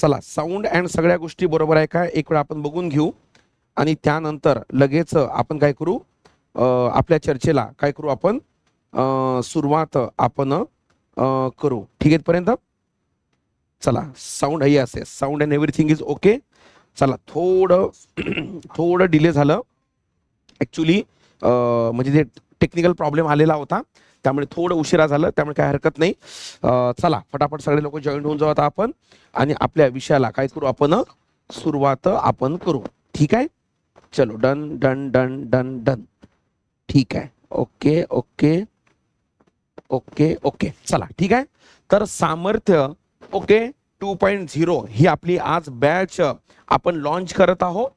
चला sound and सगळ्या गोष्टी बरोबर आहे का? एक वेळ आपण बघून घेऊ. आणि त्यानंतर लगेच आपण काय करू? आपल्या चर्चेला काय करू आपण? सुरुवात आपण करू. ठीक आहे पर्यंत चला साऊंड हे असे. Sound and everything is okay चला थोडं थोडं डिले झालं. ॲक्च्युली म्हणजे ते टेक्निकल प्रॉब्लेम आलेला होता त्यामुळे थोडं उशिरा झालं त्यामुळे काय हरकत नाही. चला फटाफट सगळे लोक जॉईन होऊन जाऊ आता आपण आणि आपल्या विषयाला काय करू आपण? सुरुवात आपण करू. ठीक आहे? चलो done done done done done. ठीक आहे. Okay okay. Okay okay. चला ठीक आहे? तर Samarthya okay two point zero ही आपली आज बॅच आपण लॉन्च करत आहोत.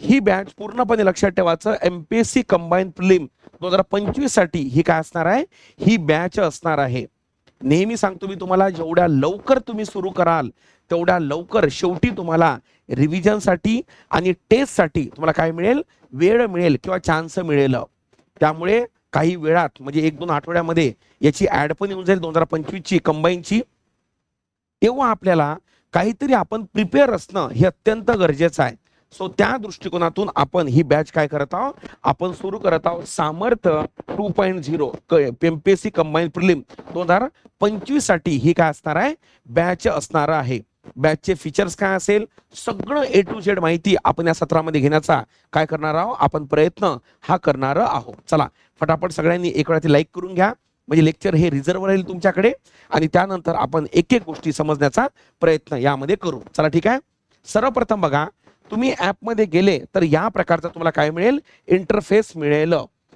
ही बॅच पूर्णपणे लक्षात ठेवायचं एमपीएससी कंबाईन प्लिम दोन हजार पंचवीससाठी ही काय असणार आहे? ही बॅच असणार आहे. नेहमी सांगतो मी तुम्हाला जेवढ्या लवकर तुम्ही सुरू कराल तेवढ्या लवकर शेवटी तुम्हाला रिव्हिजनसाठी आणि टेस्टसाठी तुम्हाला काय मिळेल? वेळ मिळेल किंवा चान्स मिळेल. त्यामुळे काही वेळात म्हणजे एक दोन आठवड्यामध्ये याची ऍड पण येऊन जाईल दोन हजार पंचवीसची कंबाईनची तेव्हा आपल्याला काहीतरी आपण प्रिपेअर असणं हे अत्यंत गरजेचं आहे. सो त्या दृष्टिकोनातून आपण ही बॅच काय करत आहोत? आपण सुरू करत आहोत Samarthya two point zero MPSC combine prelim दोन हजार पंचवीससाठी ही काय असणार आहे? बॅच असणार आहे. बॅचचे फीचर्स काय असेल? सगळं ए टू झेड माहिती आपण या सत्रामध्ये घेण्याचा काय करणार आहोत? आपण प्रयत्न हा करणार आहोत. चला फटाफट सगळ्यांनी एक वेळा लाईक करून घ्या. म्हणजे लेक्चर हे रिझर्व राहील तुमच्याकडे आणि त्यानंतर आपण एक एक गोष्टी समजण्याचा प्रयत्न यामध्ये करू. चला ठीक आहे? सर्वप्रथम बघा तुम्ही ॲपमध्ये गेले तर या प्रकारचा तुम्हाला काय मिळेल? इंटरफेस मिळेल.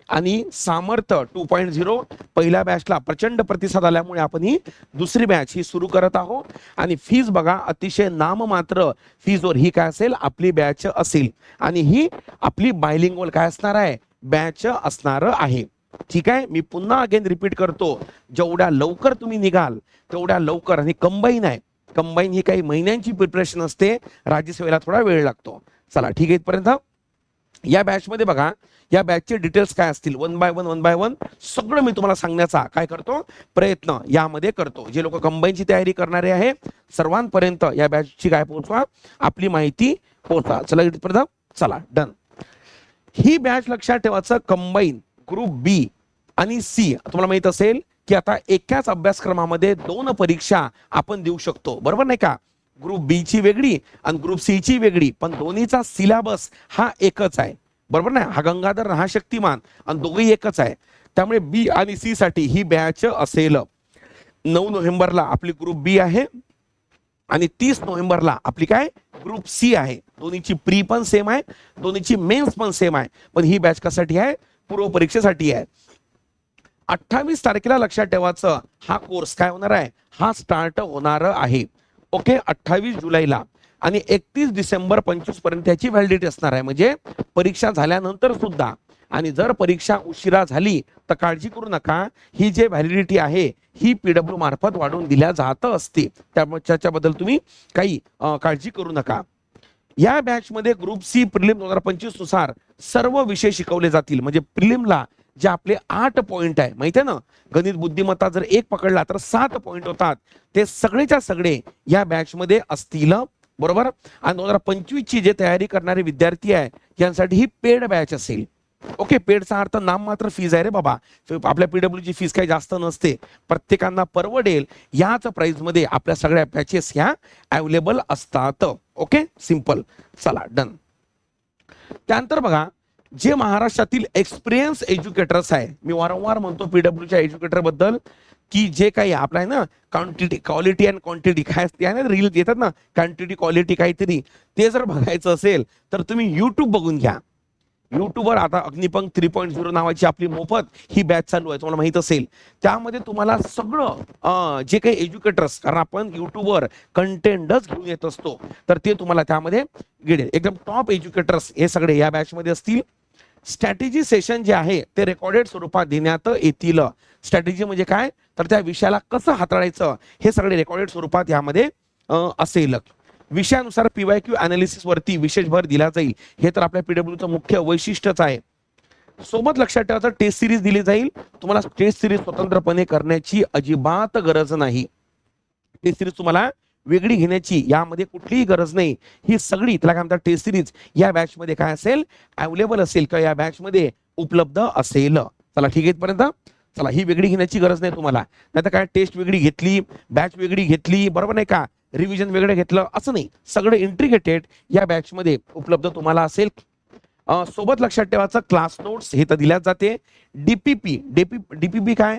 आणि सामर्थ्य टू पॉईंट झिरो पहिल्या बॅचला प्रचंड प्रतिसाद आल्यामुळे आपण ही दुसरी बॅच ही सुरू करत आहोत. आणि फीज बघा अतिशय नाममात्र फीजवर ही काय असेल? आपली बॅच असेल. आणि ही आपली बायलिंगवर काय असणार आहे? बॅच असणार आहे. ठीक आहे? मी पुन्हा अगेन रिपीट करतो. जेवढ्या लवकर तुम्ही निघाल तेवढ्या लवकर आणि कंबाईन आहे. कंबाईन ही काही महिन्यांची प्रिपरेशन असते. राज्यसेवेला थोडा वेळ लागतो. चला ठीक आहे इथपर्यंत. या बॅचमध्ये बघा या बॅचचे डिटेल्स काय असतील? One by one one by one सगळं मी तुम्हाला सांगण्याचा काय करतो? प्रयत्न यामध्ये करतो. जे लोक कंबाईनची तयारी करणारे आहे सर्वांपर्यंत या बॅचची काय पोहोचवा? आपली माहिती पोहोचवा. चला इथपर्यंत. चला डन ही बॅच लक्षात ठेवायचं कंबाईन ग्रुप बी आणि सी तुम्हाला माहीत असेल की आता एकाच अभ्यासक्रमामध्ये दोन परीक्षा आपण देऊ शकतो. बरोबर नाही का? ग्रुप बी ची वेगळी आणि ग्रुप सी ची वेगळी. पण दोन्हीचा सिलेबस हा एकच आहे. बरोबर नाही? हा गंगाधर हा शक्तिमान आणि दोघेही एकच आहे. त्यामुळे बी आणि सी साठी ही बॅच असेल. नऊ नोव्हेंबरला आपली ग्रुप बी आहे आणि तीस नोव्हेंबरला आपली काय? ग्रुप सी आहे. दोन्हीची प्री पण सेम आहे. दोन्हीची मेन्स पण सेम आहे. पण ही बॅच कशासाठी आहे? पूर्व परीक्षेसाठी आहे. अठ्ठावीस तारखेला लक्षात ठेवायचं हा कोर्स काय होणार आहे? हा स्टार्ट होणार आहे. ओके अठ्ठावीस जुलैला. आणि एकतीस डिसेंबर पंचवीसपर्यंत त्याची व्हॅलिडिटी असणार आहे. म्हणजे परीक्षा झाल्यानंतर सुद्धा. आणि जर परीक्षा उशिरा झाली तर काळजी करू नका. ही जे व्हॅलिडिटी आहे ही पीडब्ल्यू मार्फत वाढवून दिल्या जात असते. त्यामुळे त्याच्याबद्दल तुम्ही काही काळजी करू नका. या बॅचमध्ये ग्रुप सी प्रिलिम दोन हजार पंचवीसनुसार सर्व विषय शिकवले जातील. म्हणजे प्रिलिमला जे आपले आठ पॉईंट आहे माहिती आहे ना? गणित बुद्धिमत्ता जर एक पकडला तर सात पॉईंट होतात. ते सगळेच्या सगळे या बॅच मध्ये असतील बरोबर? आणि दोन हजार पंचवीस ची जे तयारी करणारे विद्यार्थी आहे यांसाठी ही पेड बॅच असेल. ओके पेडचा अर्थ नाम मात्र फीज आहे रे बाबा. आपल्या पीडब्ल्यू ची फीज काही जास्त नसते. प्रत्येकांना परवडेल याच प्राइसमध्ये आपल्या सगळ्या बॅचेस ह्या अवेलेबल असतात. ओके? सिंपल चला डन त्यानंतर बघा जे महाराष्ट्रातील एक्सपिरियन्स एज्युकेटर्स आहे मी वारंवार म्हणतो पीडब्ल्यूच्या एज्युकेटरबद्दल की जे काही आपलं आहे ना क्वांटिटी क्वालिटी अँड क्वांटिटी काय असते आहे ना रील येतात ना क्वांटिटी क्वालिटी काहीतरी ते जर बघायचं असेल तर तुम्ही युट्यूब बघून घ्या. युट्यूबवर आता अग्निपंख थ्री पॉईंट झिरो नावाची आपली मोफत ही बॅच चालू आहे तुम्हाला माहीत असेल. त्यामध्ये तुम्हाला सगळं जे काही एज्युकेटर्स कारण आपण युट्यूबवर कंटेंटच घेऊन येत असतो तर ते तुम्हाला त्यामध्ये गेले एकदम टॉप एज्युकेटर्स हे सगळे या बॅचमध्ये असतील. स्ट्रॅटेजी सेशन जे आहे ते रेकॉर्डेड स्वरूपात देण्यात येतील. स्ट्रॅटेजी म्हणजे काय? तर त्या विषयाला कसं हाताळायचं हे सगळे रेकॉर्डेड स्वरूपात यामध्ये असेल. विषयानुसार पीवाय क्यू अनालिसिस वरती विशेष भर दिला जाईल. हे तर आपल्या पीडब्ल्यूचं मुख्य वैशिष्ट्यच आहे. सोबत लक्षात ठेवायचं टेस्ट सिरीज दिली जाईल. तुम्हाला टेस्ट सिरीज स्वतंत्रपणे करण्याची अजिबात गरज नाही. टेस्ट सिरीज तुम्हाला वेगळी घेण्याची यामध्ये कुठलीही गरज नाही. ही सगळी त्याला काय म्हणतात टेस्ट सिरीज या बॅच मध्ये काय असेल अवेलेबल असेल किंवा या बॅच मध्ये उपलब्ध असेल. चला ठीक आहे इथपर्यंत. चला ही वेगळी घेण्याची गरज नाही तुम्हाला. नाही तर काय टेस्ट वेगळी घेतली बॅच वेगळी घेतली बरोबर नाही का? रिव्हिजन वेगळं घेतलं असं नाही. सगळं इंट्रिगेटेड या बॅच मध्ये उपलब्ध तुम्हाला असेल. सोबत लक्षात ठेवायचं क्लास नोट्स हे तर दिल्याच जाते. डीपीपी डीपी डीपीपी काय?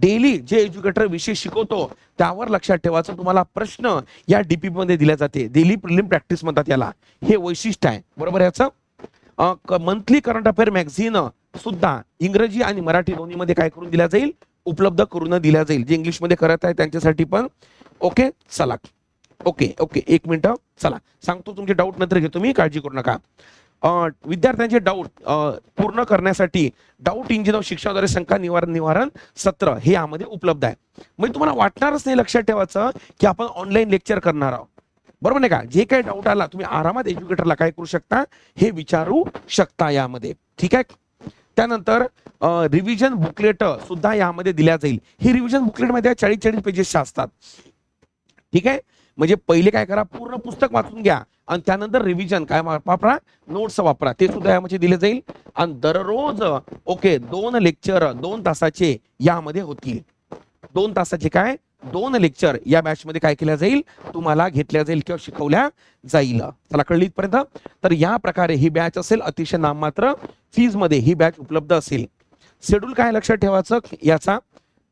डेली जे एज्युकेटर विषय शिकवतो त्यावर लक्षात ठेवायचं तुम्हाला प्रश्न या डीपी मध्ये दिल्या जाते. डेली प्रिलिम प्रॅक्टिस म्हणतात याला. हे वैशिष्ट्य आहे. बरोबर याचं? मंथली करंट अफेअर मॅगझिन सुद्धा इंग्रजी आणि मराठी दोन्हीमध्ये काय करून दिल्या जाईल? उपलब्ध करून दिल्या जाईल. जे इंग्लिशमध्ये करत आहे त्यांच्यासाठी पण. ओके? चला. Okay okay. एक मिनिट. चला. सांगतो तुमचे डाऊट नंतर घेतो मी. काळजी करू नका. विद्यार्थ्यांचे डाऊट पूर्ण करण्यासाठी डाऊट इंजिन ऑफ शिक्षणाद्वारे शंका निवारण निवारण सत्र हे यामध्ये उपलब्ध आहे. म्हणजे तुम्हाला वाटणारच नाही लक्षात ठेवायचं की आपण ऑनलाईन लेक्चर करणार आहोत. बरोबर नाही का? जे काही डाऊट आला तुम्ही आरामात एज्युकेटरला काय करू शकता? हे विचारू शकता यामध्ये. ठीक आहे? त्यानंतर रिव्हिजन बुकलेट सुद्धा यामध्ये दिल्या जाईल. ही रिव्हिजन बुकलेटमध्ये चाळीस चाळीस पेजेसच्या असतात. ठीक आहे? म्हणजे पहिले काय करा पूर्ण पुस्तक वाचून घ्या. आणि त्यानंतर रिव्हिजन काय वापरा नोट्स वापरा. ते सुद्धा यामध्ये दिले जाईल. आणि दररोज ओके दोन लेक्चर दोन तासाचे यामध्ये होतील. दोन तासाचे काय? दोन लेक्चर या बॅच मध्ये काय केल्या जाईल? तुम्हाला घेतल्या जाईल किंवा शिकवल्या जाईल. चला कळली इथपर्यंत? तर या प्रकारे ही बॅच असेल अतिशय नाममात्र फीजमध्ये ही बॅच उपलब्ध असेल. शेड्यूल काय लक्षात ठेवायचं? याचा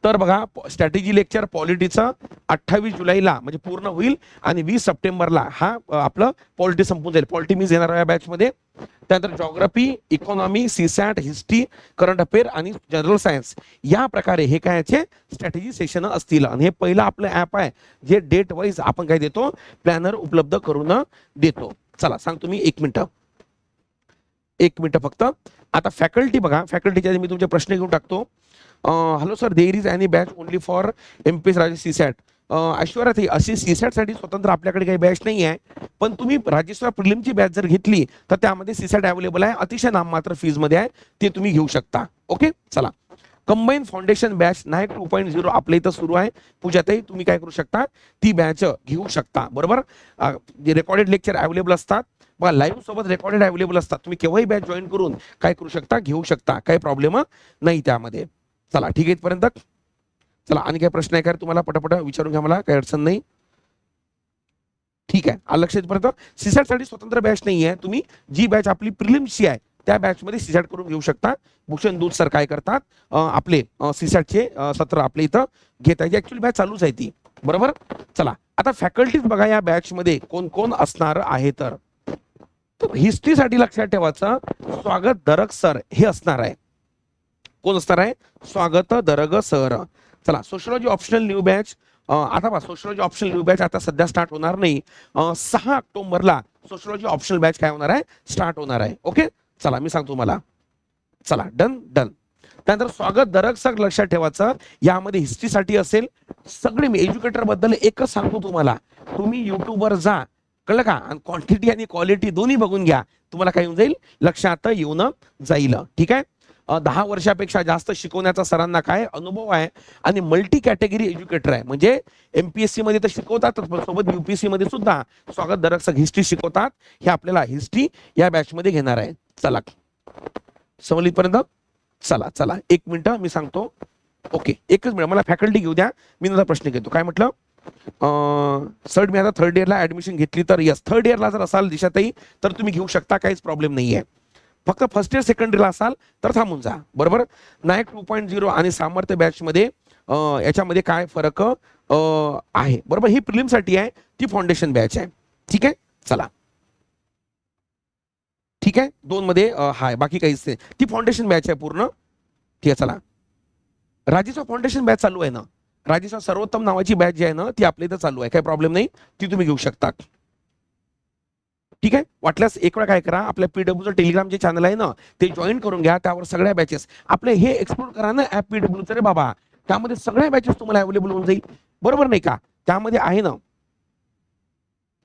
तर बघा स्ट्रॅटेजी लेक्चर पॉलिटीचं अठ्ठावीस जुलैला म्हणजे पूर्ण होईल आणि वीस सप्टेंबरला हा आपलं पॉलिटी संपून जाईल. पॉलिटी मीच येणार या बॅचमध्ये त्यानंतर geography economy CSAT history current affair आणि जनरल सायन्स या प्रकारे हे काय याचे स्ट्रॅटेजी सेशन असतील. आणि हे पहिलं आपलं ऍप आहे जे डेट वाईज आपण काय देतो? प्लॅनर उपलब्ध करून देतो. चला सांगतो मी एक मिनिट. एक मिनटं फक्त. आता फॅकल्टी बघा. फॅकल्टीच्या मी तुमचे प्रश्न घेऊन टाकतो. Hello sir there is any batch only for M P S Raje Aishwarya ऐश्वर्याताई अशी सी सॅटसाठी स्वतंत्र आपल्याकडे काही बॅच नाही आहे पण तुम्ही राजेश्वर प्रिलिमची बॅच जर घेतली तर त्यामध्ये सी सॅट अवेलेबल आहे. अतिशय नाममात्र फीजमध्ये आहे. ते तुम्ही घेऊ शकता. ओके चला. Combine foundation batch Nayak two point zero आपल्या इथं सुरू आहे. पूजातही तुम्ही काय करू शकता? ती बॅच घेऊ शकता. बरोबर? जे रेकॉर्डेड लेक्चर अवेलेबल असतात बघा लाईव्ह सोबत रेकॉर्डेड अवेलेबल असतात. तुम्ही केव्हाही बॅच जॉईन करून काय करू शकता घेऊ शकता. काही प्रॉब्लेम नाही त्यामध्ये. चला ठीक आहे इथपर्यंत. चला आणि काय प्रश्न आहे का? तुम्हाला पटापट विचारून घ्या मला काही अडचण नाही. ठीक आहे आलं लक्षात इथपर्यंत. सीसॅटसाठी स्वतंत्र बॅच नाही आहे तुम्ही जी बॅच आपली प्रिलिम्सची आहे त्या बॅचमध्ये सीसॅट करून घेऊ शकता. भूषण दूध सर काय करतात? आपले सीसॅटचे सत्र आपले इथं घेत आहे ऍक्च्युअली बॅच चालूच आहे ती. बरोबर? चला आता फॅकल्टीज बघा या बॅचमध्ये कोण कोण असणार आहे तर. हिस्ट्रीसाठी लक्षात ठेवायचं स्वागत दरक सर हे असणार आहे. कोण असणार आहे? स्वागत दरग सर. चला सोशलॉजी ऑप्शनल न्यू बॅच आता पहा सोशलॉजी ऑप्शनल न्यू बॅच आता सध्या स्टार्ट होणार नाही. सहा ऑक्टोबरला सोशलॉजी ऑप्शनल बॅच काय होणार आहे? स्टार्ट होणार आहे. ओके चला मी सांगतो तुम्हाला. चला डन डन त्यानंतर स्वागत दरक सर लक्षात ठेवायचं. यामध्ये हिस्ट्रीसाठी असेल. सगळे मी एज्युकेटरबद्दल एकच सांगतो तुम्हाला. तुम्ही युट्यूबवर जा. कळलं का? आणि क्वांटिटी आणि क्वालिटी दोन्ही बघून घ्या. तुम्हाला काय येऊन जाईल? लक्षात येऊन जाईल. ठीक आहे? दहा वर्षापेक्षा जास्त शिकवण्याचा सरांना काय? अनुभव आहे. आणि मल्टी कॅटेगरी एज्युकेटर आहे. म्हणजे एमपीएससी मध्ये तर शिकवतात सोबत युपीएससी मध्ये सुद्धा स्वागत दरक हिस्ट्री शिकवतात. हे आपल्याला हिस्ट्री या बॅच मध्ये घेणार आहे. चला. समजली पर्यंत चला चला. एक मिनिट मी सांगतो. ओके. एकच मिनिट. मला फॅकल्टी घेऊ द्या. मी नंतर प्रश्न घेतो. काय म्हटलं? सर मी आता थर्ड इयरला ऍडमिशन घेतली तर यस थर्ड इयरला जर असाल दिशाताई तर तुम्ही घेऊ शकता काहीच प्रॉब्लेम नाही आहे फक्त फर्स्ट इयर सेकंड इयरला असाल तर थांबून जा. बरोबर? नायक टू पॉईंट झिरो आणि सामर्थ्य बॅचमध्ये याच्यामध्ये काय फरक आहे? बरोबर? ही प्रिलिमसाठी आहे ती फाउंडेशन बॅच आहे. ठीक आहे? चला. ठीक आहे? दोन मध्ये हाय. बाकी काहीच नाही. ती फाउंडेशन बॅच आहे पूर्ण. ठीक आहे चला. राजीचा फाउंडेशन बॅच चालू आहे ना? राजेश्वर सर्वोत्तम नावाची बॅच जी आहे ना ती आपल्या इथं चालू आहे. काही प्रॉब्लेम नाही. ती तुम्ही घेऊ शकता. ठीक आहे? वाटल्यास एक वेळा काय करा आपल्या पीडब्ल्यूचं टेलिग्राम जे चॅनल आहे ना ते जॉईन करून घ्या. त्यावर सगळ्या बॅचेस आपले हे एक्सप्लोर करा ना ऍप पीडब्ल्यूचं रे बाबा. त्यामध्ये सगळ्या बॅचेस तुम्हाला अवेलेबल होऊन जाईल. बरोबर नाही का? त्यामध्ये आहे ना.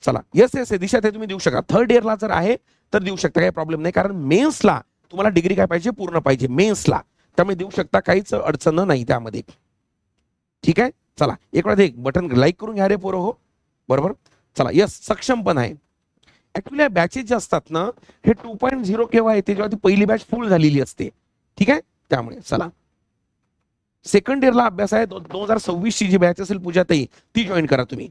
चला. येस येस दिशा ते तुम्ही देऊ शकता. थर्ड इयरला जर आहे तर देऊ शकता. काही प्रॉब्लेम नाही. कारण मेन्सला तुम्हाला डिग्री काय पाहिजे? पूर्ण पाहिजे. मेन्सला त्यामुळे देऊ शकता. काहीच अडचण नाही त्यामध्ये. ठीक आहे? चला एक वेळा एक बटन लाईक करून घ्या रे पोरं हो. बरोबर? चला यस सक्षम पण आहे. ऍक्च्युली या बॅचेस जे असतात ना हे टू पॉईंट झिरो केव्हा येते? जेव्हा ती पहिली बॅच फुल झालेली असते. ठीक आहे? त्यामुळे चला. सेकंड इयरला अभ्यास आहे दोन हजार सव्वीसची जी बॅच असेल पूजाताई ती जॉईन करा तुम्ही.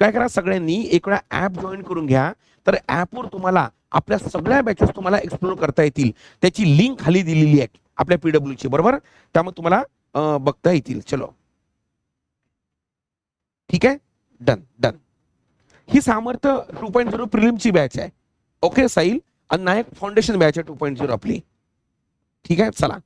काय करा सगळ्यांनी? एक वेळा ऍप जॉईन करून घ्या. तर ऍपवर तुम्हाला आपल्या सगळ्या बॅचेस तुम्हाला एक्सप्लोर करता येतील. त्याची लिंक खाली दिलेली आहे आपल्या पीडब्ल्यूची बरोबर? त्यामुळे तुम्हाला बघता येतील. चलो. ठीक आहे? डन डन ही सामर्थ्य टू पॉईंट झिरो प्रिलिमची बॅच आहे. ओके साईल आणि नायक फाउंडेशन बॅच आहे टू पॉईंट झिरो आपली. ठीक आहे? चला.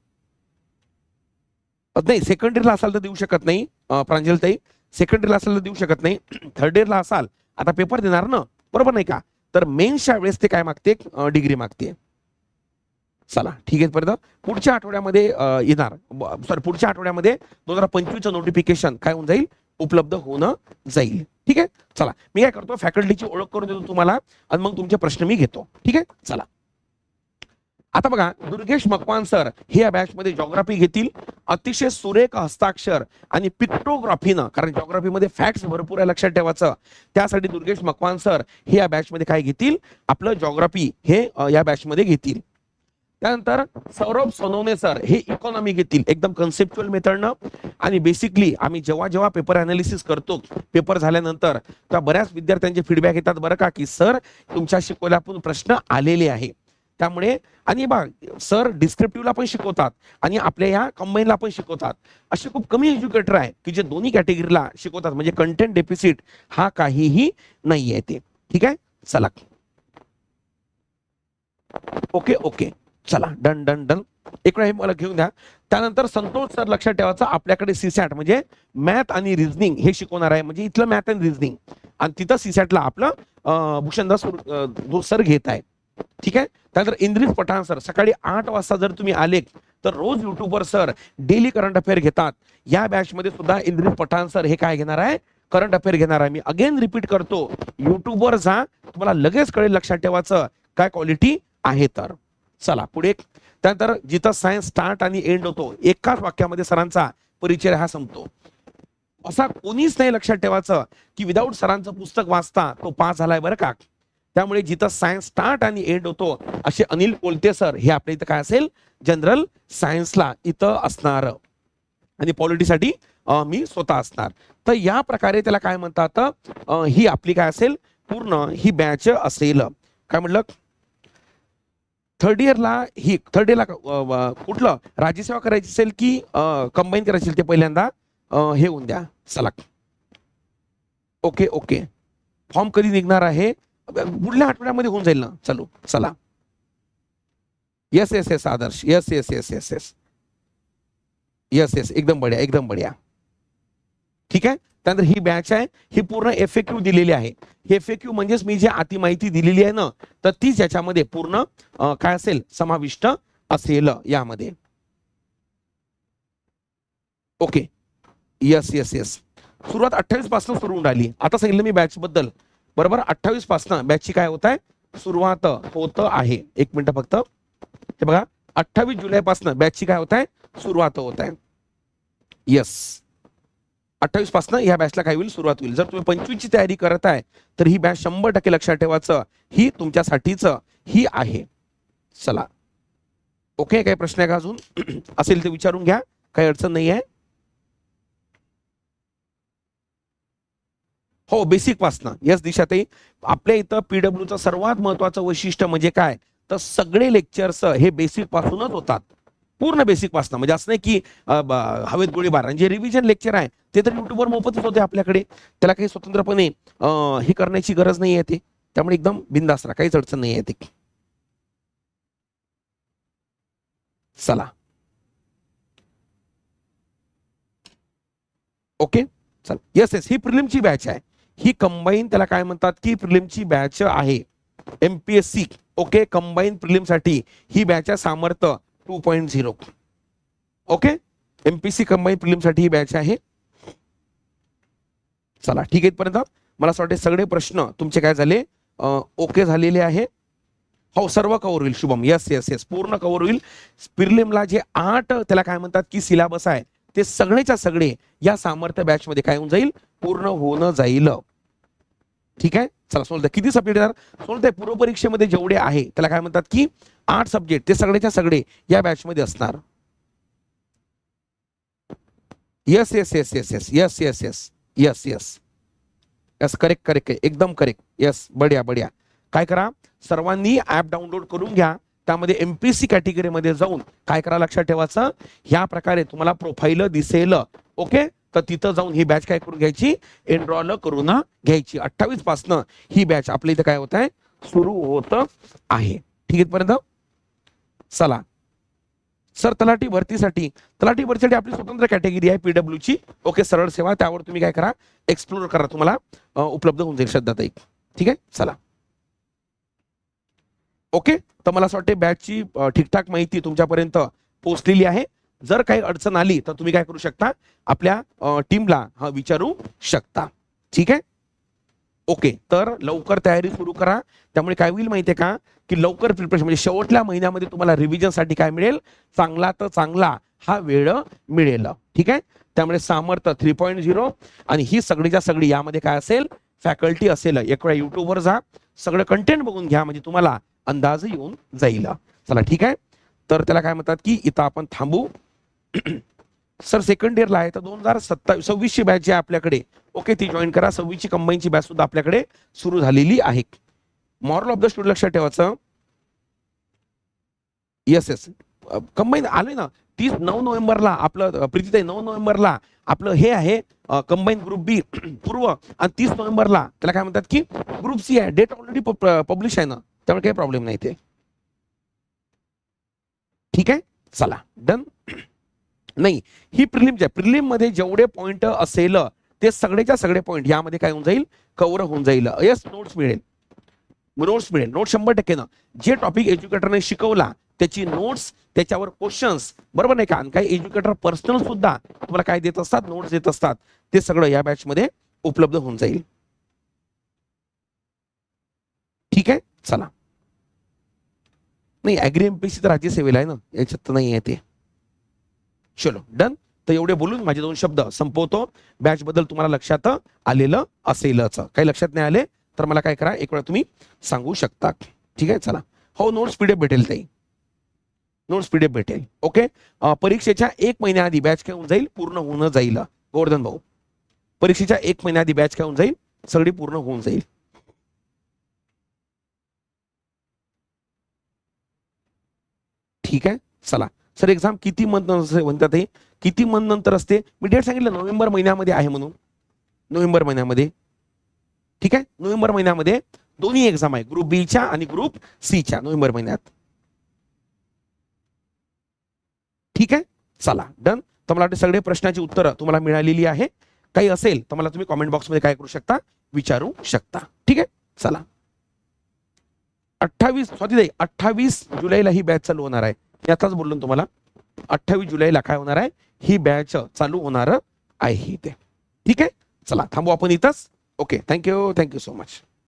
नाही सेकंड इयरला असाल तर देऊ शकत नाही प्रांजल ताई सेकंड इयरला असाल तर देऊ शकत नाही. थर्ड इयरला असाल आता पेपर देणार ना? बरोबर नाही का? तर मेन्सच्या वेळेस ते काय मागते? डिग्री मागते. चला ठीक आहे पर्यंत पुढच्या आठवड्यामध्ये येणार. सॉरी पुढच्या आठवड्यामध्ये दोन हजार पंचवीसचं नोटिफिकेशन काय होऊन जाईल? उपलब्ध होणं जाईल. ठीक आहे? चला मी काय करतो फॅकल्टीची ओळख करून देतो तुम्हाला आणि मग तुमचे प्रश्न मी घेतो. ठीक आहे? चला. आता बघा दुर्गेश मकवान सर हे या बॅच मध्ये जॉग्राफी घेतील. अतिशय सुरेख हस्ताक्षर आणि पिक्टोग्राफीनं कारण जॉग्राफीमध्ये फॅक्ट्स भरपूर आहे लक्षात ठेवायचं. त्यासाठी दुर्गेश मकवान सर हे या बॅच मध्ये काय घेतील? आपलं जॉग्राफी हे या बॅचमध्ये घेतील. त्यानंतर सौरभ सोनवणे सर हे इकॉनॉमी घेतील. एकदम कन्सेप्च्युअल मेथडनं आणि बेसिकली आम्ही जेव्हा जेव्हा पेपर अनालिसिस करतो पेपर झाल्यानंतर तेव्हा बऱ्याच विद्यार्थ्यांचे फीडबॅक येतात बरं का की सर तुमच्या शिकवल्यातून प्रश्न आलेले आहे. त्यामुळे आणि बा सर डिस्क्रिप्टिव्हला पण शिकवतात आणि आपल्या या कंबाईनला पण शिकवतात. असे खूप कमी एज्युकेटर आहे की जे दोन्ही कॅटेगरीला शिकवतात. म्हणजे कंटेंट डेफिसिट हा काहीही नाही आहे ते. ठीक आहे? चला. Okay okay. चला डन डन डन. एक वेळा हे मला घेऊन द्या. त्यानंतर संतोष सर लक्षात ठेवायचं आपल्याकडे सीसॅट म्हणजे मॅथ आणि रिझनिंग हे शिकवणार आहे. म्हणजे इथलं मॅथ अँड रिझनिंग आणि तिथं सीसॅटला आपलं भूषणदास जो सर घेत आहे. ठीक आहे? त्यानंतर इंद्रित पठाण सर. सकाळी आठ वाजता जर तुम्ही आले तर रोज युट्यूबवर सर डेली करंट अफेअर घेतात. या बॅचमध्ये सुद्धा इंद्रित पठाण सर हे काय घेणार आहे? करंट अफेअर घेणार आहे. मी अगेन रिपीट करतो. युट्यूबवर जा तुम्हाला लगेच कळेल लक्षात ठेवायचं. काय क्वालिटी आहे तर. चला पुढे त्यानंतर जिथं सायन्स स्टार्ट आणि एंड होतो एकाच वाक्यामध्ये सरांचा परिचय हा संपतो. असा कोणीच नाही लक्षात ठेवायचं की विदाऊट सरांचं पुस्तक वाचता तो पास झालाय बरं का? त्यामुळे जिथं सायन्स स्टार्ट आणि एंड होतो असे अनिल कोलते सर हे आपल्या इथं काय असेल? जनरल सायन्सला इथं असणार. आणि पॉलिटीसाठी मी स्वतः असणार. तर या प्रकारे त्याला काय म्हणतात ही आपली काय असेल? पूर्ण ही बॅच असेल. काय म्हटलं? थर्ड इयरला ही थर्ड इयरला कुठलं राज्यसेवा करायची असेल की कंबाईन करायची असेल ते पहिल्यांदा हे होऊन द्या चला ओके ओके. फॉर्म कधी निघणार आहे? पुढल्या आठवड्यामध्ये होऊन जाईल ना. चालू चला. Yes yes yes Adarsh. Yes yes yes yes yes yes yes एकदम बढिया एकदम बढिया. ठीक आहे? त्यानंतर ही बॅच आहे. ही पूर्ण एफ दिलेली आहे. एफ म्हणजेच मी जी आती माहिती दिलेली आहे ना तर तीच याच्यामध्ये पूर्ण काय असेल? समाविष्ट असेल यामध्ये. ओके. येस येस येस सुरुवात अठ्ठावीसपासून सुरू राहिली. आता सांगितलं मी बॅच बद्दल. बरोबर? अठ्ठावीसपासून बॅचची काय होत आहे? सुरुवात होत आहे. एक मिनिट फक्त. हे बघा. अठ्ठावीस जुलैपासून बॅचची काय होत आहे? सुरुवात होत आहे. येस अठ्ठावीसपासून ह्या बॅचला काय होईल सुरुवात होईल. जर तुम्ही पंचवीसची तयारी करत आहे तर ही बॅच शंभर टक्के लक्षात ठेवायचं ही तुमच्यासाठीच ही आहे. चला. ओके काही प्रश्न आहे का अजून? असेल ते विचारून घ्या. काही अडचण नाही आहे. हो बेसिक पासनं. यस दिशाताई. आपल्या इथं पीडब्ल्यूचं सर्वात महत्वाचं वैशिष्ट्य म्हणजे काय? तर सगळे लेक्चर्स हे बेसिक पासूनच होतात. पूर्ण बेसिक वाचणं. म्हणजे असं नाही की हवेत गोळीबार जे रिव्हिजन लेक्चर आहे ते तर युट्यूबवर मोफतच होते आपल्याकडे. त्याला काही स्वतंत्रपणे हे करण्याची गरज नाही येते ते. त्यामुळे एकदम बिंदास राहा. काहीच अडचण नाही येते चला. ओके चल. येस येस ही प्रिलिमची बॅच आहे. ही कंबाईन त्याला काय म्हणतात की प्रिलिमची बॅच आहे. एमपीएससी ओके कंबाईन प्रिलिमसाठी ही बॅच आहे Samarthya. Two point zero. Okay? MPC combine प्रिलिमसाठी ही बॅच आहे. चला ठीक आहे इथपर्यंत. मला असं वाटते सगळे प्रश्न तुमचे काय झाले? ओके झालेले आहे. हो सर्व कव्हर होईल. शुभम. येस येस येस पूर्ण कव्हर होईल. प्रिलिमला जे आठ त्याला काय म्हणतात की सिलेबस आहे ते सगळेच्या सगळे या सामर्थ्य बॅच मध्ये काय होऊन जाईल? पूर्ण होणं जाईल. ठीक आहे? चला सोडते किती सब्जेक्ट येणार? सोडते पूर्व परीक्षेमध्ये जेवढे आहे त्याला काय म्हणतात की आठ सब्जेक्ट ते सगळेच्या सगळे या बॅच मध्ये असणार. Yes yes yes yes yes yes yes yes yes yes yes correct correct एकदम करेक्ट यस बढिया बढिया. काय करा? सर्वांनी ऍप डाउनलोड करून घ्या. त्यामध्ये एमपीसी कॅटेगरीमध्ये जाऊन काय करा लक्षात ठेवायचं? ह्या प्रकारे तुम्हाला प्रोफाईल दिसेल. ओके तर तिथं जाऊन ही बॅच काय करून घ्यायची? एनरॉल करून घ्यायची. अठ्ठावीस पासनं ही बॅच आपल्या इथं काय होत आहे सुरू होत आहे. ठीक आहे पर्यंत चला. सर तलाठी भरतीसाठी तलाठी भरतीसाठी आपली स्वतंत्र कॅटेगरी आहे पीडब्ल्यू ची. ओके सरळ सेवा. त्यावर तुम्ही काय करा. एक्सप्लोर करा तुम्हाला. उपलब्ध होऊन जाईल श्रद्धाताई ठीक आहे? चला. ओके तर मला असं वाटते बॅचची ठीकठाक माहिती तुमच्यापर्यंत पोहोचलेली आहे. जर काही अडचण आली तर तुम्ही काय करू शकता? आपल्या टीमला हा विचारू शकता. ठीक आहे? ओके. तर लवकर तयारी सुरू करा. त्यामुळे काय होईल माहितीये का? की लवकर प्रिपरेशन म्हणजे शेवटल्या महिन्यामध्ये तुम्हाला रिव्हिजनसाठी काय मिळेल? चांगला तर चांगला हा वेळ मिळेल. ठीक आहे? त्यामुळे सामर्थ्य थ्री पॉईंट झिरो आणि ही सगळीच्या सगळी यामध्ये काय असेल? फॅकल्टी असेल. एक वेळा युट्यूबवर जा. सगळं कंटेंट बघून घ्या म्हणजे तुम्हाला अंदाज येऊन जाईल. चला ठीक आहे? तर त्याला काय म्हणतात की इथं आपण थांबू. सर सेकंड इयरला आहे तर दोन हजार सत्तावीस सव्वीसची बॅच आहे आपल्याकडे. ओके ती जॉईन करा. सव्वीसची कंबाईनची बॅच सुद्धा आपल्याकडे सुरू झालेली आहे. मॉरल ऑफ द स्टुडंट लक्षात ठेवायचं येस येस कंबाईन आले ना तीस नऊ नोव्हेंबरला आपलं अ, प्रीतीताई नऊ नोव्हेंबरला आपलं हे आहे कंबाईन ग्रुप बी पूर्व आणि तीस नोव्हेंबरला त्याला काय म्हणतात की ग्रुप सी आहे. डेट ऑलरेडी पब्लिश आहे ना त्यामुळे काही प्रॉब्लेम नाही ते ठीक आहे? चला. डन नाही ही प्रिलिम्स आहे. प्रिलिममध्ये जेवढे पॉईंट असेल ते सगळेच्या सगळे पॉईंट यामध्ये काय होऊन जाईल? कव्हर होऊन जाईल. यस नोट्स मिळेल. नोट्स मिळेल. नोट शंभर टक्के ना. जे टॉपिक एज्युकेटरने शिकवला त्याची नोट्स त्याच्यावर क्वेश्चन्स बरोबर नाही का? आणि काही एज्युकेटर पर्सनल सुद्धा तुम्हाला काय देत असतात? नोट्स देत असतात. ते सगळं या बॅच मध्ये उपलब्ध होऊन जाईल. ठीक आहे? चला. नाही अॅग्री एमपीसी तर राज्यसेवेला आहे ना? याच्यात नाही आहे ते. चलो डन तर एवढे बोलून माझे दोन शब्द संपवतो. बॅच बद्दल तुम्हाला लक्षात आलेलं असेलच. काही लक्षात नाही आले तर मला काय करा एक वेळा तुम्ही सांगू शकता. ठीक आहे चला. हो नोट्स पीडीएफ भेटेल ताई. नोट्स पीडीएफ भेटेल. ओके परीक्षेच्या एक महिन्याआधी बॅच काय होऊन जाईल? पूर्ण होऊन जाईल. गोवर्धन भाऊ. परीक्षेच्या एक महिन्याआधी बॅच काय होऊन जाईल? सगळी पूर्ण होऊन जाईल. ठीक आहे? चला. सर एक्झाम किती मंथ म्हणतात हे. किती मंथ नंतर असते? मी डेट सांगितलं नोव्हेंबर महिन्यामध्ये आहे म्हणून. नोव्हेंबर महिन्यामध्ये. ठीक आहे? नोव्हेंबर महिन्यामध्ये दोन्ही एक्झाम आहे. ग्रुप बीच्या आणि ग्रुप सीच्या नोव्हेंबर महिन्यात. ठीक आहे? चला. डन तर मला वाटतं सगळे प्रश्नाची उत्तरं तुम्हाला मिळालेली आहे? काही असेल तर मला तुम्ही कॉमेंट बॉक्समध्ये काय करू शकता? विचारू शकता. ठीक आहे? चला. अठ्ठावीस स्वाती अठ्ठावीस जुलैला ही बॅच चालू होणार आहे. याचाच बोललो तुम्हाला अठ्ठावीस जुलैला काय होणार आहे? ही बॅच चालू होणार आहे ते ठीक आहे? चला थांबू आपण इथंच. Okay thank you thank you so much